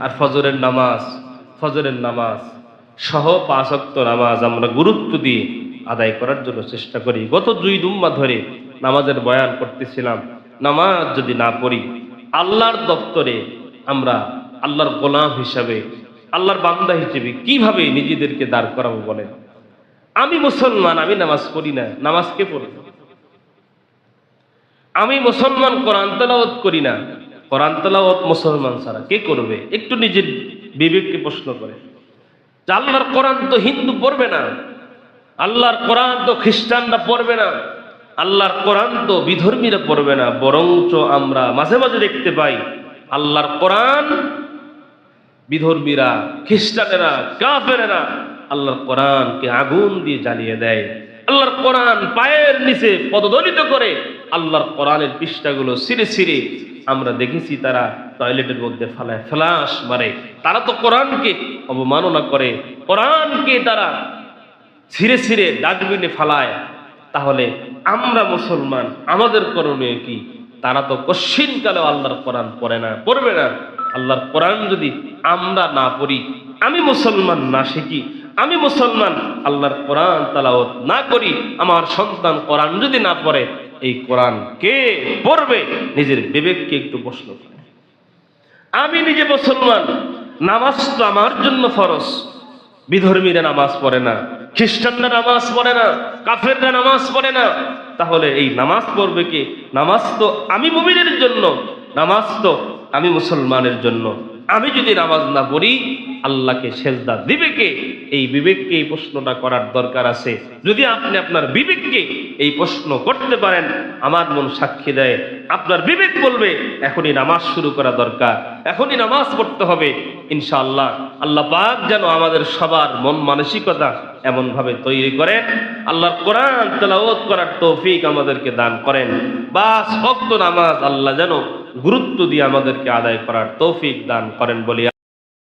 আর ফজরের নামাজ ফজরের নামাজ সহ পাঁচক্ত নামাজ আমরা গুরুত্ব দিয়ে আদায় করার জন্য চেষ্টা করি। গত দুই দুম্মা ধরে নামাজের বয়ান করতেছিলাম। নামাজ যদি না পড়ি, আল্লাহর দপ্তরে আমরা আল্লাহর গোলাম হিসাবে, আল্লাহর বান্দা হিসেবে কীভাবে নিজেদেরকে দাঁড় করাবো বলেন? আমি মুসলমান, আমি নামাজ পড়ি না। নামাজকে পড়ি? আমি মুসলমান কোরআন করি না। কোরআন তেলাওয়াত মুসলমান ছাড়া কে করবে? একটু নিজের বিবেককে প্রশ্ন করে। আল্লাহর কোরআন তো হিন্দু পড়বে না, আল্লাহর কোরআন তো খ্রিস্টানরা পড়বে না, আল্লাহর কোরআন তো বিধর্মীরা পড়বে না, বরঞ্চ আমরা মাঝে মাঝে দেখতে পাই আল্লাহর কোরআন বিধর্মীরা, খ্রিস্টানেরা, কাফেরেরা আল্লাহর কোরআনকে আগুন দিয়ে জ্বালিয়ে দেয়। আল্লাহর কোরআন পায়ের নিচে পদদলিত করে আল্লাহর কোরআনের পৃষ্ঠাগুলো সিরে সিরে আমরা দেখেছি তারা টয়লেটের মধ্যে ফেলায় ফ্লাশ মারে। তারা তো কোরআনকে অবমাননা করে। কোরআনকে তারা ছিঁড়ে ছিঁড়ে ডাস্টবিনে ফালায়। তাহলে আমরা মুসলমান, আমাদের করণীয় কি? তারা তো কশ্চিনকালে আল্লাহর কোরআন পড়ে না, পড়বে না। আল্লাহর কোরআন যদি আমরা না পড়ি, আমি মুসলমান না শিখি, আমি মুসলমান আল্লাহর কোরআন তালাওত না করি, আমার সন্তান কোরআন যদি না পড়ে এই কোরআন কে পড়বে? নিজের বিবেককে একটু প্রশ্ন করে। আমি নিজে মুসলমান, নামাজ তো আমার জন্য ফরজ। বিধর্মীরা নামাজ পড়ে না, খ্রিস্টানরা নামাজ পড়ে না, কাফেররা নামাজ পড়ে না। তাহলে এই নামাজ পড়বে কে? নামাজ তো আমি মুমিনের জন্য, নামাজ তো আমি মুসলমানের জন্য। আমি যদি নামাজ না পড়ি, আল্লাহকে সেজদা দিবে কে? এই বিবেককে এই প্রশ্নটা করার দরকার আছে। যদি আপনি আপনার বিবেককে এই প্রশ্ন করতে পারেন, আমার মন সাক্ষী দেয়। আপনার বিবেক বলবে, এখনই নামাজ শুরু করা দরকার। এখনই নামাজ পড়তে হবে। ইনশাআল্লাহ, আল্লাহ পাক যেন আমাদের সবার মন মানসিকতা এমনভাবে তৈরি করেন। আল্লাহ কোরআন তেলাওয়াত করার তৌফিক আমাদেরকে দান করেন। বাস ভক্ত নামাজ আল্লাহ যেন গুরুত্ব দিয়ে আমাদেরকে আদায় করার তৌফিক দান করেন বলি